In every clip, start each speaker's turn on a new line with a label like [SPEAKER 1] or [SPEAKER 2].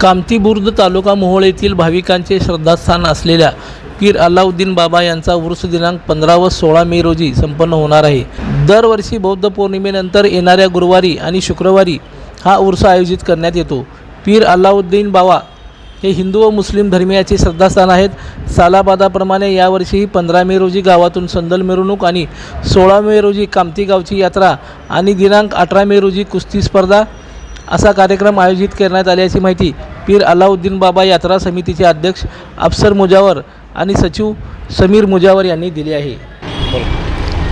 [SPEAKER 1] कामतीबुर्द तालुका मोहोळ येथील भाविकांचे श्रद्धास्थान असलेल्या पीर अल्लाउद्दीन बाबा यांचा वृष दिनांक पंधरा व सोळा मे रोजी संपन्न होणार आहे. दरवर्षी बौद्ध पौर्णिमेनंतर येणाऱ्या गुरुवारी आणि शुक्रवारी हा उर्स आयोजित करण्यात येतो. पीर अल्लाउद्दीन बाबा हे हिंदू व मुस्लिम धर्मियाचे श्रद्धास्थान आहेत. सालाबादाप्रमाणे यावर्षीही पंधरा मे रोजी गावातून संदल मिरवणूक आणि सोळा मे रोजी कामती गावची यात्रा आणि दिनांक अठरा मे रोजी कुस्ती स्पर्धा असा कार्यक्रम आयोजित करण्यात आल्याची माहिती पीर अलाउद्दीन बाबा यात्रा समितीचे अध्यक्ष अफसर मुजावर आणि सचिव समीर मुजावर यांनी दिली आहे.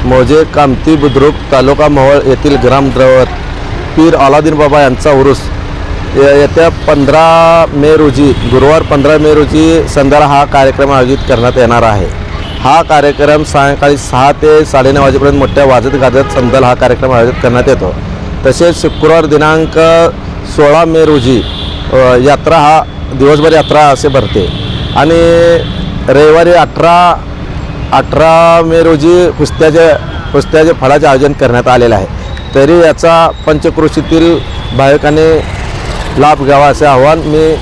[SPEAKER 2] मोजे कामती बुद्रुक तालुका मोहोळ येथील ग्रामद्रवत पीर अलादीन बाबा यांचा उरुस येत्या पंधरा मे रोजी गुरुवार पंधरा मे रोजी संध्याला हा कार्यक्रम आयोजित करण्यात येणार आहे. हा कार्यक्रम सायंकाळी सहा ते साडेनऊ वाजेपर्यंत मोठ्या वाजत गाजत संदल हा कार्यक्रम आयोजित करण्यात येतो. तसेच शुक्रवार दिनांक सोळा मे रोजी यात्रा हा दिवसभर यात्रा असे भरते. आणि रविवारी अठरा अठरा मे रोजी कुस्त्याचे कुस्त्याचे फळाचे आयोजन करण्यात आलेलं आहे. तरी याचा पंचक्रोशीतील भाविकांनी लाभ घ्यावा असे आवाहन मी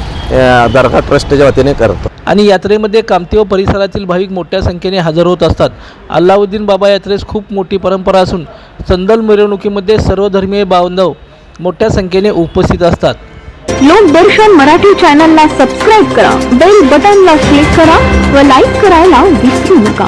[SPEAKER 2] दर्गा ट्रस्टच्या वतीने करतो.
[SPEAKER 1] आणि यात्रेमध्ये कामती व परिसरातील भाविक मोठ्या संख्येने हजर होत असतात. अल्लाउद्दीन बाबा यात्रेस खूप मोठी परंपरा असून संदल मिरवणुकीमध्ये सर्व धर्मीय बांधव मोठ्या संख्येने उपस्थित असतात.
[SPEAKER 3] लोकदर्शन मराठी चॅनलला सबस्क्राईब करा बेल बटनला क्लिक करा व लाईक करायला विसरू नका.